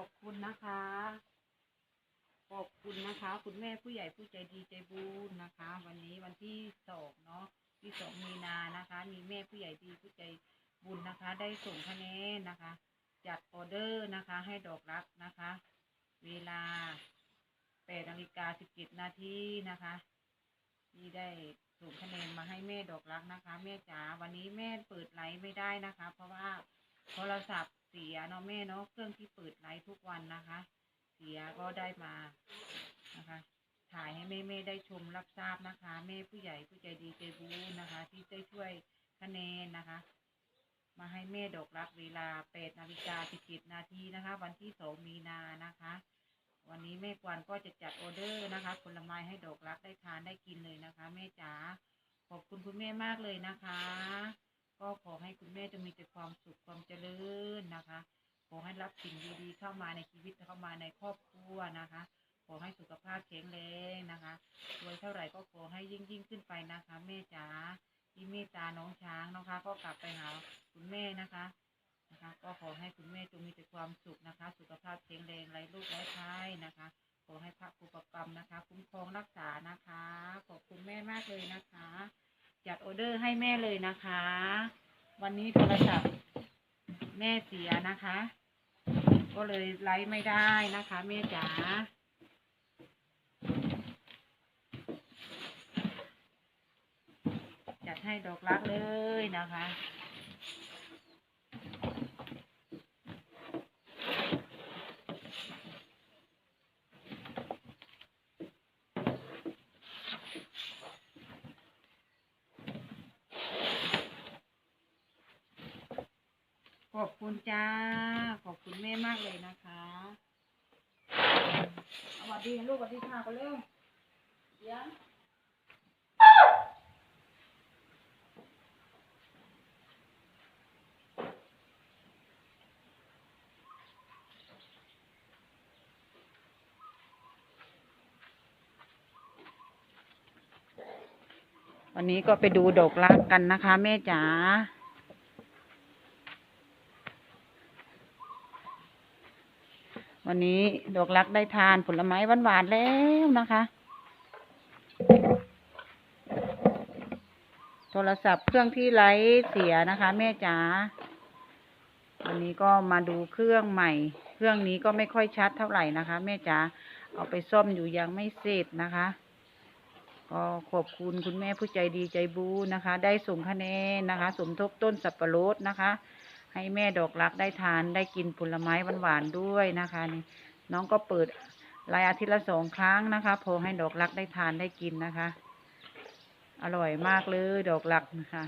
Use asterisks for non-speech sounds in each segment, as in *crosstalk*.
อบคุณนะคะ ขอบคุณนะคะ คุณแม่ผู้ใหญ่ผู้ใจดีใจบุญนะคะ วันนี้วันที่สองเนาะที่สองมีนานะคะ มีแม่ผู้ใหญ่ดีผู้ใจบุญนะคะ ได้ส่งคะแนนนะคะ จัดออเดอร์นะคะ ให้ดอกรักนะคะ เวลาแปดนาฬิกาสิบเจ็ดนาทีนะคะที่ได้ส่งคะแนนมาให้แม่ดอกรักนะคะ แม่จ๋าวันนี้แม่เปิดไลฟ์ไม่ได้นะคะ เพราะว่าโทรศัพท์ เสียเนาะแม่เนาะเครื่องที่เปิดไลฟ์ทุกวันนะคะ เสียก็ได้มานะคะ ถ่ายให้แม่แม่ได้ชมรับทราบนะคะ แม่ผู้ใหญ่ผู้ใจดีใจบุญนะคะ ที่ได้ช่วยคะแนนนะคะ มาให้แม่ดอกรักเวลาแปดนาฬิกาสิบเจ็ดนาทีนะคะ วันที่สองมีนานะคะ วันนี้แม่กวนก็จะจัดออเดอร์นะคะผลไม้ให้ดอกรักได้ทานได้กินเลยนะคะ แม่จ๋าขอบคุณคุณแม่มากเลยนะคะ ก็ขอให้คุณแม่จะมีแต่ความสุขความเจริญนะคะ ขอให้รับสิ่งดีๆเข้ามาในชีวิตเข้ามาในครอบครัวนะคะ ขอให้สุขภาพแข็งแรงนะคะรวยเท่าไหร่ก็ขอให้ยิ่งยิ่งๆขึ้นไปนะคะ แม่จ๋าที่เมตตาน้องช้างนะคะ ก็กลับไปหาคุณแม่นะคะนะคะ ก็ขอให้คุณแม่จงมีแต่ความสุขนะคะ สุขภาพแข็งแรงไร้โรคไร้ภัยนะคะขอให้พระครูประกรรมนะคะ คุ้มครองรักษานะคะ ขอบคุณแม่มากเลยนะคะ จัดออเดอร์ให้แม่เลยนะคะ วันนี้โทรศัพท์แม่เสียนะคะ ก็เลยไลฟ์ไม่ได้นะคะแม่จ๋าจัดให้ดอกรักเลยนะคะ ขอบคุณจ้า ขอบคุณแม่มากเลยนะคะสวัสดีลูกสวัสดีค่ะก็เร็วเดี๋ยววันนี้ก็ไปดูดอกรักกันนะคะ แม่จ๋า วันนี้ดอกรักได้ทานผลไม้หวานๆแล้วนะคะ โทรศัพท์เครื่องที่ไร้เสียนะคะ แม่จ๋าวันนี้ก็มาดูเครื่องใหม่ เครื่องนี้ก็ไม่ค่อยชัดเท่าไหร่นะคะ แม่จ๋าเอาไปซ่อมอยู่ยังไม่เสร็จนะคะ ก็ขอบคุณคุณแม่ผู้ใจดีใจบูนะคะ ได้ส่งคะแนนนะคะ สมทบต้นสับปะรดนะคะ ให้แม่ดอกรักได้ทานได้กินผลไม้หวานๆด้วยนะคะนี่น้องก็เปิดรายอาทิตย์ละสองครั้งนะคะพอให้ดอกรักได้ทานได้กินนะคะ อร่อยมากเลยดอกรักนะคะ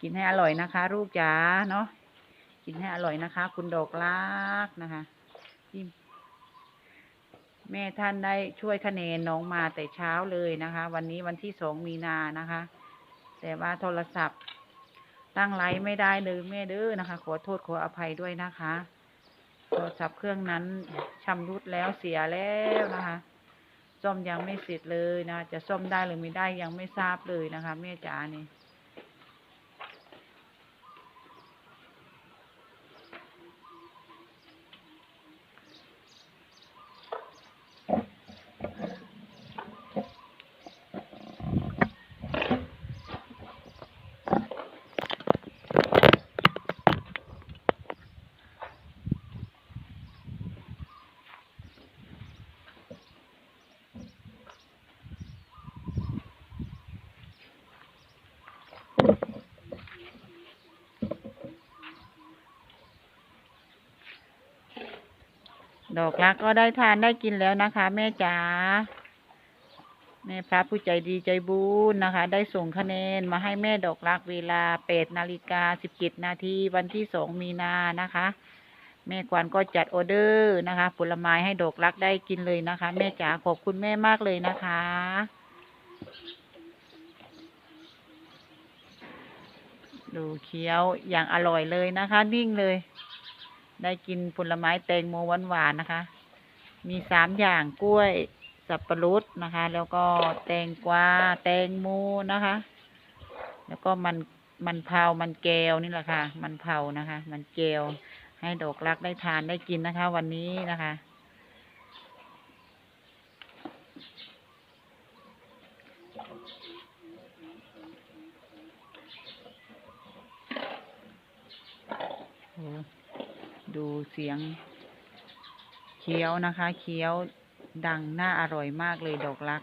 กินให้อร่อยนะคะ ลูกจ๋าเนาะกินให้อร่อยนะคะ คุณดอกรักนะคะที่แม่ท่านได้ช่วยคะแนนน้องมาแต่เช้าเลยนะคะ วันนี้วันที่สองมีนานะคะ แต่ว่าโทรศัพท์ ตั้งไลฟ์ไม่ได้เลยแม่เด้อนะคะ ขอโทษขออภัยด้วยนะคะโทรศัพท์เครื่องนั้นชำรุดแล้วเสียแล้วนะคะซ่อมยังไม่เสร็จเลยนะ จะซ่อมได้หรือไม่ได้ยังไม่ทราบเลยนะคะแม่จ๋านี่ ดอกรักก็ได้ทานได้กินแล้วนะคะ แม่จ๋าแม่พระผู้ใจดีใจบุญนะคะ ได้ส่งคะแนนมาให้แม่ดอกรักเวลาแปดนาฬิกาสิบเจ็ดนาทีวันที่สองมีนานะคะ แม่กวนก็จัดออเดอร์นะคะ ผลไม้ให้ดอกรักได้กินเลยนะคะ แม่จ๋าขอบคุณแม่มากเลยนะคะดูเคี้ยวอย่างอร่อยเลยนะคะ นิ่งเลย ได้กินผลไม้แตงโมหวานๆนะคะ มีสามอย่างกล้วยสับปะรดนะคะ แล้วก็แตงกวาแตงโมนะคะ แล้วก็มันมันเผามันแก้วนี่แหละค่ะ มันเผานะคะ มันแก้วให้ดอกรักได้ทานได้กินนะคะ วันนี้นะคะ โอ้ ดูเสียงเคี้ยวนะคะ เคี้ยวดังน่าอร่อยมากเลยดอกรัก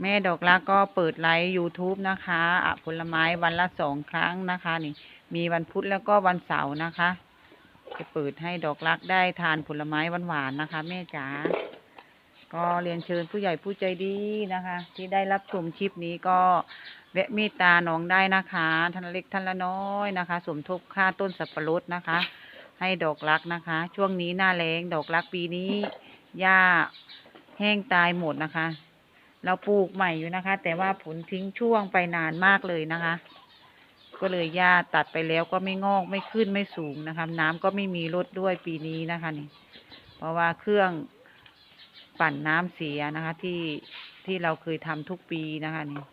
แม่ดอกรักก็เปิดไลฟ์ YouTube นะคะอะผลไม้วันละสองครั้งนะคะ นี่ มีวันพุธแล้วก็วันเสาร์นะคะ จะเปิดให้ดอกรักได้ทานผลไม้หวานๆนะคะ แม่จ๋าก็เรียนเชิญผู้ใหญ่ผู้ใจดีนะคะ ที่ได้รับชมคลิปนี้ก็แวะเมตตาน้องได้นะคะท่านเล็กท่านละน้อยนะคะ สมทบค่าต้นสับปะรดนะคะ ให้ดอกรักนะคะ ช่วงนี้หน้าแล้งดอกรักปีนี้หญ้าแห้งตายหมดนะคะ เราปลูกใหม่อยู่นะคะ แต่ว่าผลทิ้งช่วงไปนานมากเลยนะคะ ก็เลยหญ้าตัดไปแล้วก็ไม่งอกไม่ขึ้นไม่สูงนะคะ น้ำก็ไม่มีลดด้วยปีนี้นะคะนี่ เพราะว่าเครื่องปั่นน้ำเสียนะคะ ที่ที่เราเคยทำทุกปีนะคะนี่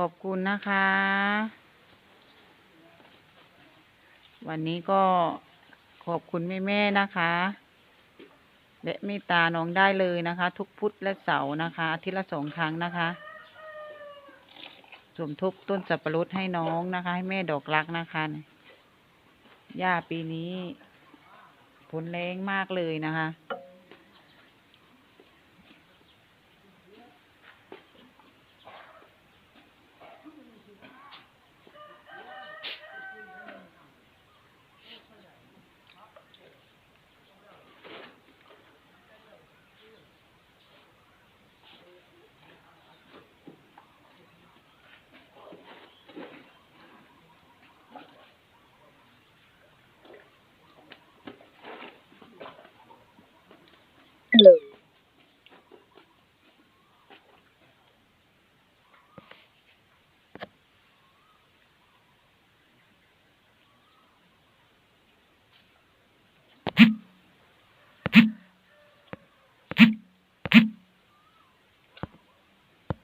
ขอบคุณนะคะ วันนี้ก็ขอบคุณแม่ ๆ นะคะ และเมตตาน้องได้เลยนะคะ ทุกพุธและเสาร์นะคะอาทิตย์ละสองครั้งนะคะสมทบต้นสับปะรดให้น้องนะคะ ให้แม่ดอกรักนะคะหญ้าปีนี้ผลแรงมากเลยนะคะ you *laughs*